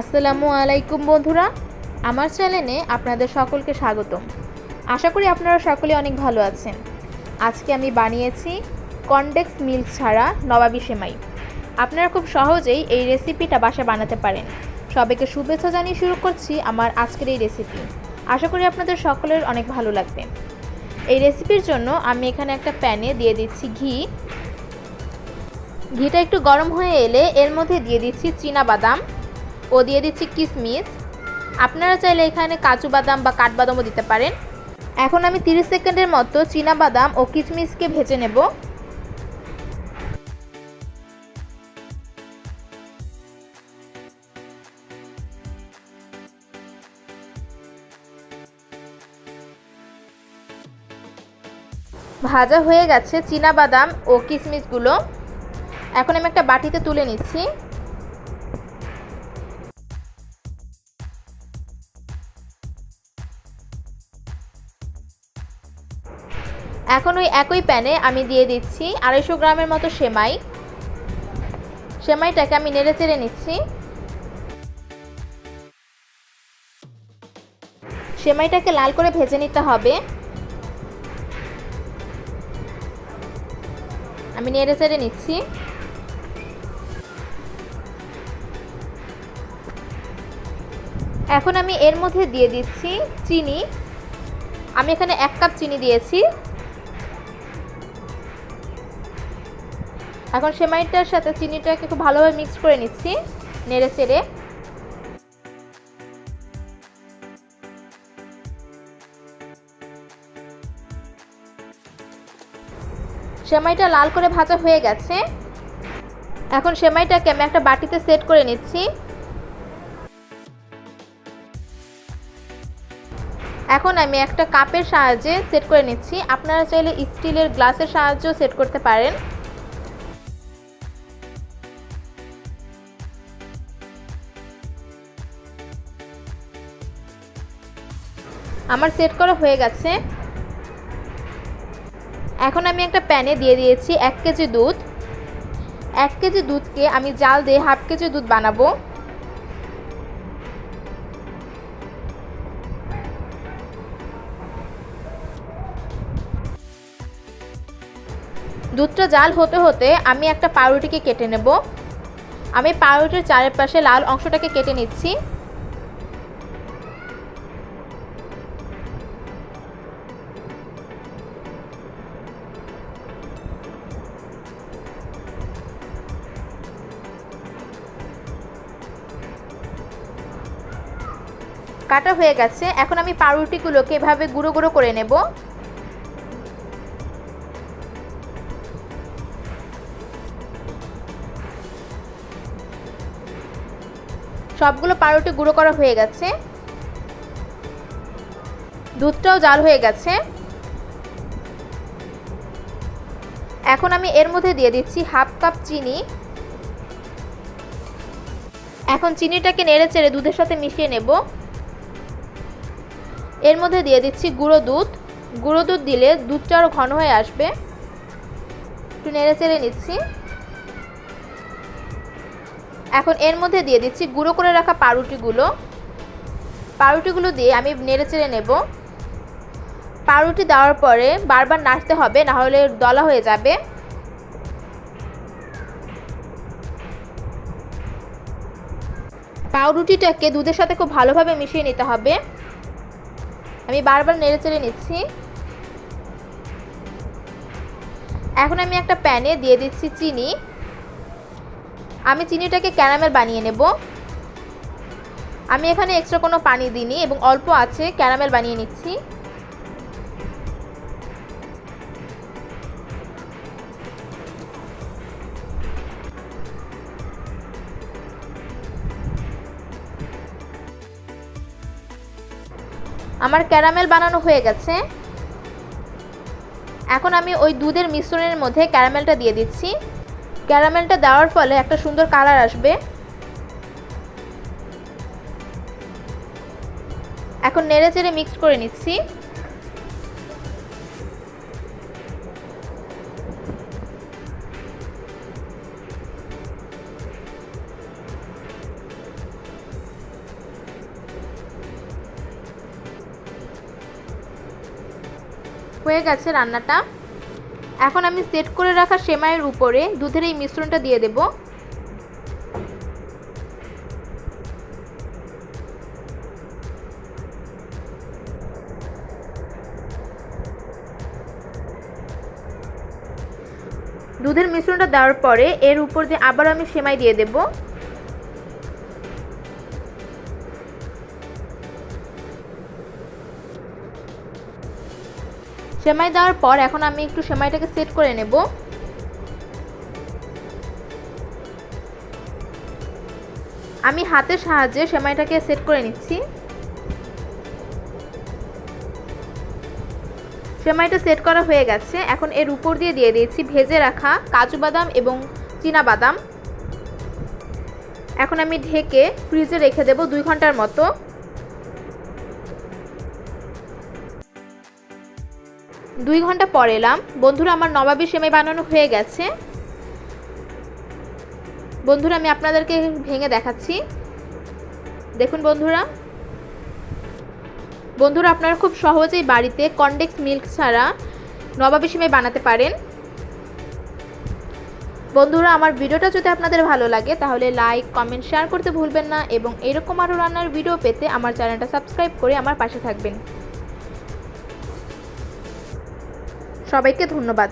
আসসালামু আলাইকুম বন্ধুরা। আমার চ্যানেলে আপনাদের সকলকে স্বাগতম। আশা করি আপনারা সকলে অনেক ভালো আছেন। আজকে আমি বানিয়েছি কনডেক্স মিল্ক ছাড়া নবাবি সেমাই। আপনারা খুব সহজেই এই রেসিপিটা বাসা বানাতে পারেন। সবাইকে শুভেচ্ছা জানিয়ে শুরু করছি আমার আজকের এই রেসিপি। আশা করি আপনাদের সকলের অনেক ভালো লাগবে। এই রেসিপির জন্য আমি এখানে একটা প্যানে দিয়ে দিচ্ছি ঘি। ঘিটা একটু গরম হয়ে এলে এর মধ্যে দিয়ে দিচ্ছি চীনা বাদাম। ও দিয়ে দিচ্ছি কিশমিশ আপনারা চাইলে এখানে কাজু বাদাম বা কাঠবাদামও দিতে পারেন। এখন আমি 30 সেকেন্ডের মতো চীনা বাদাম ও কিশমিশকে ভেজে নেব। ভাজা হয়ে গেছে চীনা বাদাম ও কিশমিশগুলো এখন আমি একটা বাটিতে তুলে নিচ্ছি। এখন ওই একই প্যানে আমি দিয়ে দিচ্ছি আড়াইশো গ্রামের মতো সেমাই। সেমাইটাকে আমি নেড়ে চেড়ে নিচ্ছি। সেমাইটাকে লাল করে ভেজে নিতে হবে। আমি নেড়ে চেড়ে নিচ্ছি। এখন আমি এর মধ্যে দিয়ে দিচ্ছি চিনি। আমি এখানে এক কাপ চিনি দিয়েছি। এখন সেমাইটার সাথে চিনিটাকে খুব ভালোভাবে মিক্স করে নিচ্ছি, নেড়ে চেড়ে। সেমাইটা লাল করে ভাজা হয়ে গেছে। এখন সেমাইটাকে আমি একটা বাটিতে সেট করে নিচ্ছি। এখন আমি একটা কাপের সাহায্যে সেট করে নিচ্ছি। আপনারা চাইলে স্টিলের গ্লাসের সাহায্যেও সেট করতে পারেন। আমার সেট করা হয়ে গেছে। এখন আমি একটা প্যানে দিয়ে দিয়েছি এক কেজি দুধ। এক কেজি দুধকে আমি জাল দিয়ে হাফ কেজি দুধ বানাবো। দুধটা জাল হতে হতে আমি একটা পাউরুটিকে কেটে নেব। আমি পাউরুটির চারপাশে লাল অংশটাকে কেটে নিচ্ছি। কাটা হয়ে গেছে। এখন আমি পাউরুটিগুলোকে এভাবে গুঁড়ো গুঁড়ো করে নেব। সবগুলো পাউরুটি গুঁড়ো করা হয়ে গেছে। দুধটাও জাল হয়ে গেছে। এখন আমি এর মধ্যে দিয়ে দিচ্ছি হাফ কাপ চিনি। এখন চিনিটাকে নেড়ে চেড়ে দুধের সাথে মিশিয়ে নেব। এর মধ্যে দিয়ে দিচ্ছি গুঁড়ো দুধ। গুঁড়ো দুধ দিলে দুধটা আরও ঘন হয়ে আসবে। একটু নেড়ে চেড়ে নিচ্ছি। এখন এর মধ্যে দিয়ে দিচ্ছি গুঁড়ো করে রাখা পাউরুটিগুলো। পাউরুটিগুলো দিয়ে আমি নেড়ে চেড়ে নেব। পাউরুটি দেওয়ার পরে বারবার নাড়তে হবে, না হলে দলা হয়ে যাবে। পাউরুটিটাকে দুধের সাথে খুব ভালোভাবে মিশিয়ে নিতে হবে। আমি বারবার নেড়ে চেড়ে নিচ্ছি। এখন আমি একটা প্যানে দিয়ে দিচ্ছি চিনি। আমি চিনিটাকে ক্যারামেল বানিয়ে নেব। আমি এখানে এক্সট্রা কোনো পানি দিইনি এবং অল্প আছে, ক্যারামেল বানিয়ে নিচ্ছি। আমার ক্যারামেল বানানো হয়ে গেছে। এখন আমি ওই দুধের মিশ্রণের মধ্যে ক্যারামেলটা দিয়ে দিচ্ছি। ক্যারামেলটা দেওয়ার ফলে একটা সুন্দর কালার আসবে। এখন নেড়ে চেড়ে মিক্স করে নিচ্ছি। হয়ে গেছে রান্নাটা। এখন আমি সেট করে রাখা সেমাইয়ের উপরে দুধের এই মিশ্রণটা দিয়ে দেব। দুধের মিশ্রণটা দেওয়ার পরে এর উপর দিয়ে আবার আমি সেমাই দিয়ে দেবো। সেমাই দেওয়ার পর এখন আমি একটু সেমাইটাকে সেট করে নেব। আমি হাতের সাহায্যে সেমাইটাকে সেট করে নিচ্ছি। সেমাইটা সেট করা হয়ে গেছে। এখন এর উপর দিয়ে দিয়ে দিয়েছি ভেজে রাখা কাজু বাদাম এবং চীনা বাদাম। এখন আমি ঢেকে ফ্রিজে রেখে দেব দুই ঘণ্টার মতো। দুই ঘণ্টা পর এলাম। বন্ধুরা, আমার নবাবী সেমাই বানানো হয়ে গেছে। বন্ধুরা, আমি আপনাদেরকে ভেঙে দেখাচ্ছি। দেখুন বন্ধুরা। বন্ধুরা, আপনারা খুব সহজেই বাড়িতে কনডেক্স মিল্ক ছাড়া নবাবী সেমাই বানাতে পারেন। বন্ধুরা, আমার ভিডিওটা যদি আপনাদের ভালো লাগে, তাহলে লাইক, কমেন্ট, শেয়ার করতে ভুলবেন না। এবং এরকম আরও রান্নার ভিডিও পেতে আমার চ্যানেলটা সাবস্ক্রাইব করে আমার পাশে থাকবেন। সবাইকে ধন্যবাদ।